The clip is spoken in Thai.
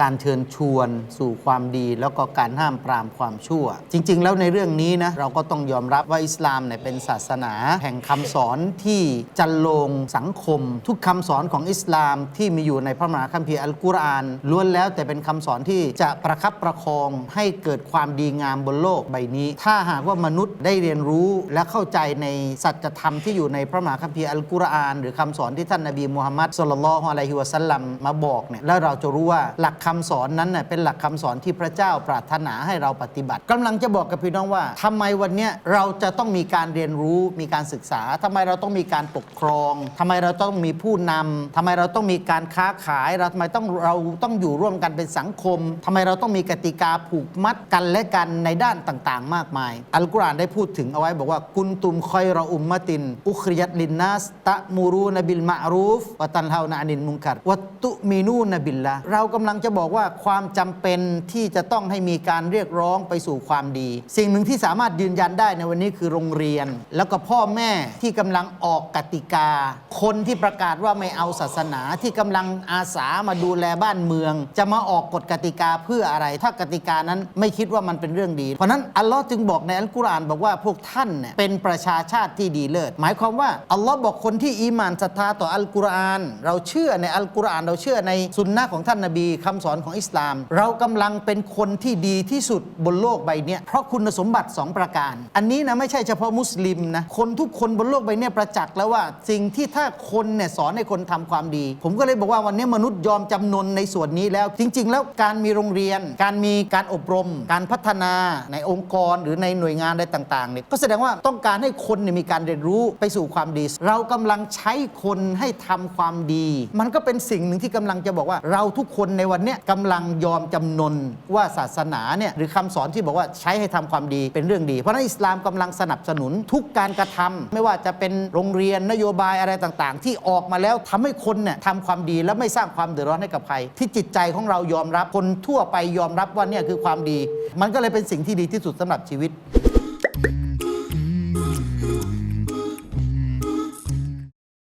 การเชิญชวนสู่ความดี แล้วก็การห้ามปรามความชั่ว จริง ๆ แล้วในเรื่องนี้นะเราก็ต้องยอมรับว่าอิสลามเนี่ยเป็นศาสนา แห่งคำสอนที่จันลงสังคม ทุกคำสอนของอิสลามที่มีอยู่ในพระมหาคัมภีร์อัลกุรอานล้วนแล้วแต่เป็นคำสอนที่จะประคับประคองให้เกิดความดีงามบนโลกใบนี้ ถ้าหากว่ามนุษย์ได้เรียนรู้และเข้าใจในสัจธรรมที่อยู่ในพระมหาคัมภีร์อัลกุรอาน หรือคำสอนที่ท่านนบีมูฮัมมัดสุลลัลฮุอะลัยฮิวะสัลลัมมาบอกเนี่ยแล้วเราจะรู้ว่าหลักคำสอนนั้นเน่ยเป็นหลักคำสอนที่พระเจ้าปรารถนาให้เราปฏิบัติกำลังจะบอกกับพี่น้องว่าทำไมวันนี้เราจะต้องมีการเรียนรู้มีการศึกษาทำไมเราต้องมีการปกครองทำไมเราต้องมีผู้นำทำไมเราต้องมีการค้าขายเราทำไมต้องเราต้องอยู่ร่วมกันเป็นสังคมทำไมเราต้องมีกติกาผูกมัดกันและกันในด้านต่างๆ มากมาย อัลกุรอานได้พูดถึงเอาไว้บอกว่ากุนตุมคอยรออุมมะติน อุคริยัตลินนัสตะมูรูนบิลมะรูฟวะตันฮาวนะอานินมุงกัรวัตตุมีนูนบิลละเรากำลังจะบอกว่าความจำเป็นที่จะต้องให้มีการเรียกร้องไปสู่ความดี สิ่งหนึ่งที่สามารถยืนยันได้ในวันนี้คือโรงเรียน แล้วก็พ่อแม่ที่กำลังออกกติกา คนที่ประกาศว่าไม่เอาศาสนาที่กำลังอาสามาดูแลบ้านเมือง จะมาออกกฎกติกาเพื่ออะไร ถ้ากติกานั้นไม่คิดว่ามันเป็นเรื่องดี เพราะนั้นอัลลอฮ์จึงบอกในอัลกุรอานบอกว่าพวกท่านเนี่ยเป็นประชาชาติที่ดีเลิศหมายความว่าอัลลอฮ์บอกคนที่อีหมานศรัทธาต่ออัลกุรอาน เราเชื่อในอัลกุรอานเราเชื่อในสุนนะของท่านนบีคำสอนของอิสลาม เรากำลังเป็นคนที่ดีที่สุดบนโลกใบนี้เพราะคุณสมบัติ 2 ประการ อันนี้นะไม่ใช่เฉพาะมุสลิมนะคนทุกคนบนโลกใบนี้ประจักษ์แล้วว่า สิ่งที่ถ้าคนเนี่ยสอนให้คนทำความดี ผมก็เลยบอกว่าวันนี้มนุษย์ยอมจำนนในส่วนนี้แล้ว จริง ๆ แล้วการมีโรงเรียน การมีการอบรม การพัฒนาในองค์กรหรือในหน่วยงานใดต่างๆเนี่ยก็แสดงว่าต้องการให้คนเนี่ยมีการเรียนรู้ไปสู่ความดี เรากำลังใช้คนให้ทำความดี มันก็เป็นสิ่งหนึ่งที่กำลังจะบอกว่าเราทุกคนในวันเนี้กำลังยอมจำนนว่าศาสนาเนี่ยหรือคำสอนที่บอกว่าใช้ให้ทำความดีเป็นเรื่องดี เพราะฉะนั้นอิสลามกำลังสนับสนุนทุกการกระทำไม่ว่าจะเป็นโรงเรียนนโยบายอะไรต่างๆ ที่ออกมาแล้วทำให้คนเนี่ยทำความดีและไม่สร้างความเดือดร้อนให้กับใคร ที่จิตใจของเรายอมรับคนทั่วไปยอมรับว่าเนี่ยคือความดี มันก็เลยเป็นสิ่งที่ดีที่สุดสำหรับชีวิต